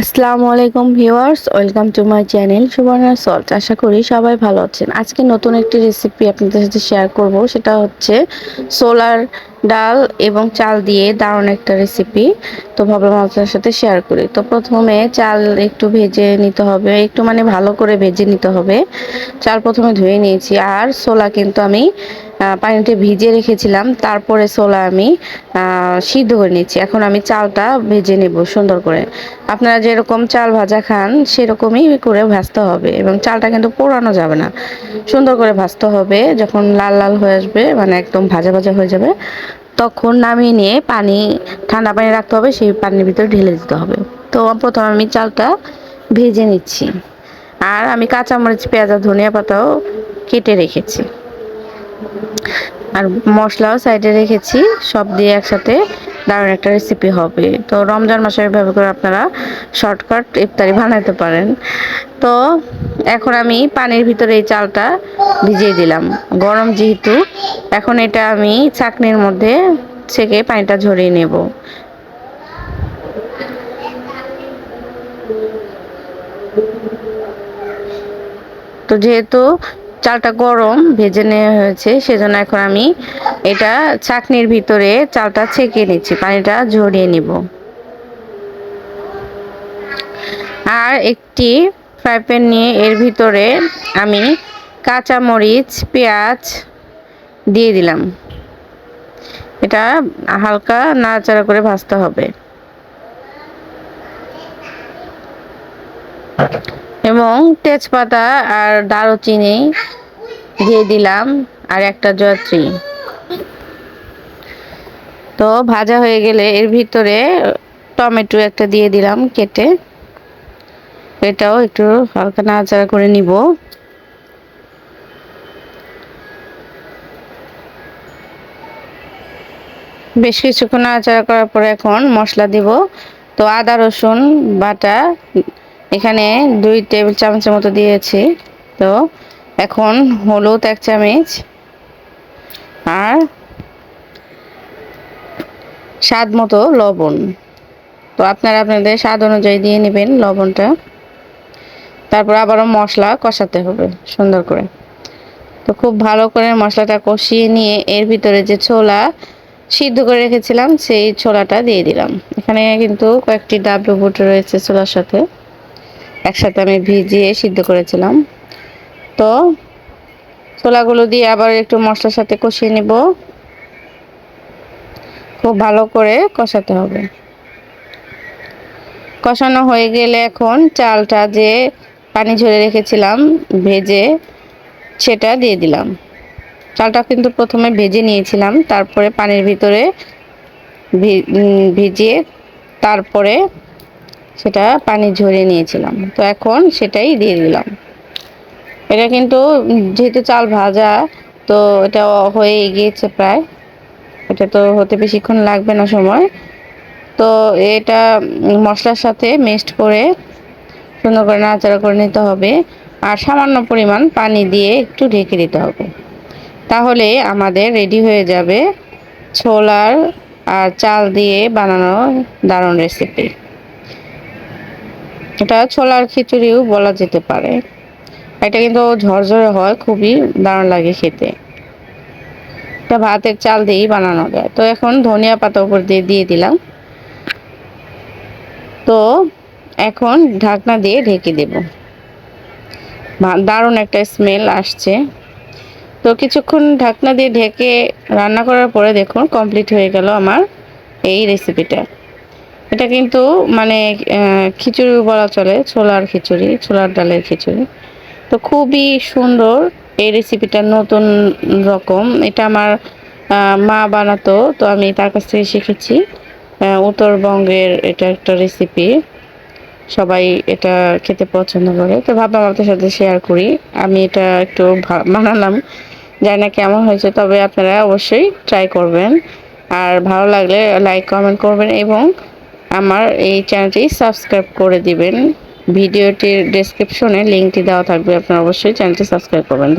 আসসালামু আলাইকুম viewers, welcome to my channel Suborna salt. আশা করি সবাই ভালো আছেন। আজকে নতুন একটি রেসিপি আপনাদের সাথে শেয়ার করব, সেটা হচ্ছে সোলার ডাল এবং চাল দিয়ে দারুণ একটা রেসিপি তো ভাবলাম আপনাদের সাথে শেয়ার করি। তো প্রথমে চাল একটু ভেজে নিতে হবে, একটু মানে ভালো করে ভেজে নিতে হবে। চাল প্রথমে ধুয়ে নিয়েছি, আর সোলা কিন্তু আমি পানিতে ভিজিয়ে রেখেছিলাম, তারপরে ছোলা আমি সিদ্ধ করে নিচ্ছি। এখন আমি চালটা ভেজে নেব সুন্দর করে। আপনারা যেরকম চাল ভাজা খান, সেরকমই করে ভাজতে হবে এবং চালটা কিন্তু পোড়ানো যাবে না। সুন্দর করে ভাজতে হবে, যখন লাল লাল হয়ে আসবে মানে একদম ভাজা ভাজা হয়ে যাবে, তখন নামিয়ে নিয়ে পানি, ঠান্ডা পানি রাখতে হবে, সেই পানির ভিতরে ঢেলে দিতে হবে। তো প্রথমে আমি চালটা ভেজে নিচ্ছি। আর আমি কাঁচামরিচ, পেঁয়াজ ধনিয়া পাতাও কেটে রেখেছি। আর মশলাও সাইডে রেখেছি, সব দিয়ে একসাথে দারুণ একটা রেসিপি হবে। তো রমজান মাসে এভাবে করে আপনারা শর্টকাট ইফতারি বানাতে পারেন। তো এখন আমি পানির ভিতরে এই চালটা ভিজিয়ে দিলাম। গরম যেহেতু, এখন এটা আমি চাকনির মধ্যে ছেঁকে পানিটা ঝরিয়ে নেব। তো যেহেতু চালটা গরম ভেজে নেওয়া হয়েছে, সেজন্য এখন আমি এটা চাকনির ভিতরে চালটা ছেঁকে নিচ্ছি, পানিটা ঝরিয়ে নিব। আর একটি ফ্রাই প্যান নিয়ে এর ভিতরে আমি কাঁচা মরিচ পেঁয়াজ দিয়ে দিলাম। এটা হালকা নাড়াচাড়া করে ভাজতে হবে। এবং তেজপাতা আর দারুচিনি দিয়ে দিলাম আর একটা জয়ত্রী। তো ভাজা হয়ে গেলে এর ভিতরে টমেটো একটা দিয়ে দিলাম কেটে। এটাও একটু হালকা নাড়াচাড়া করে নিব। বেশ কিছুক্ষণ নাড়াচাড়া করার পরে এখন মশলা দিব। তো আদা, রসুন, বাটা এখানে দুই টেবিল চামচের মতো দিয়েছি। তো এখন হলুদ এক চামচ আর স্বাদ মতো লবণ। তো আপনারা আপনাদের স্বাদ অনুযায়ী দিয়ে নেবেন লবণটা। তারপর আবারও মশলা কষাতে হবে সুন্দর করে। তো খুব ভালো করে মশলাটা কষিয়ে নিয়ে এর ভিতরে যে ছোলা সিদ্ধ করে রেখেছিলাম, সেই ছোলাটা দিয়ে দিলাম। এখানে কিন্তু কয়েকটি ডাবলু বুট রয়েছে ছোলার সাথে। একসাথে আমি ভিজিয়ে সিদ্ধ করেছিলাম। তো ছোলাগুলো দিয়ে আবার একটু মশলার সাথে কষিয়ে নেব। খুব ভালো করে কষাতে হবে। কষানো হয়ে গেলে এখন চালটা যে পানি ঝরে রেখেছিলাম ভেজে সেটা দিয়ে দিলাম। চালটা কিন্তু প্রথমে ভেজে নিয়েছিলাম, তারপরে পানির ভিতরে ভিজিয়ে তারপরে সেটা পানি ঝরিয়ে নিয়েছিলাম। তো এখন সেটাই দিয়ে দিলাম। এটা কিন্তু যেহেতু চাল ভাজা, তো এটা হয়ে গিয়েছে প্রায়। এটা তো হতে বেশিক্ষণ লাগবে না সময়। তো এটা মশলার সাথে মিক্সড করে সুন্দর করে নাড়াচাড়া করে নিতে হবে। আর সামান্য পরিমাণ পানি দিয়ে একটু ঢেকে দিতে হবে। তাহলে আমাদের রেডি হয়ে যাবে ছোলার আর চাল দিয়ে বানানো দারুণ রেসিপি এটা ছোলার খিচুড়িও বলা যেতে পারে। এটা কিন্তু ঝরঝরে হয়, খুবই দারুণ লাগে খেতে। এটা ভাতের চাল দিয়েই বানানো যায়। তো এখন ধনিয়া পাতা উপর দিয়ে দিয়ে দিলাম। তো এখন ঢাকনা দিয়ে ঢেকে দেব। দারুণ একটা স্মেল আসছে। তো কিছুক্ষণ ঢাকনা দিয়ে ঢেকে রান্না করার পরে দেখুন কমপ্লিট হয়ে গেল আমার এই রেসিপিটা এটা কিন্তু মানে খিচুড়ি বলা চলে, ছোলার খিচুড়ি, ছোলার ডালের খিচুড়ি। তো খুবই সুন্দর এই রেসিপিটা নতুন রকম। এটা আমার মা বানাতো, তো আমি তার কাছ থেকে শিখেছি। উত্তরবঙ্গের এটা একটা রেসিপি সবাই এটা খেতে পছন্দ করে। তো ভাবলাম আপনার সাথে শেয়ার করি। আমি এটা একটু বানালাম। জানি না কেমন হয়েছে, তবে আপনারা অবশ্যই ট্রাই করবেন। আর ভালো লাগলে লাইক কমেন্ট করবেন এবং আমার এই চ্যানেলটি সাবস্ক্রাইব করে দিবেন। ভিডিওটির ডেসক্রিপশনে লিঙ্কটি দেওয়া থাকবে, আপনারা অবশ্যই চ্যানেলটি সাবস্ক্রাইব করবেন।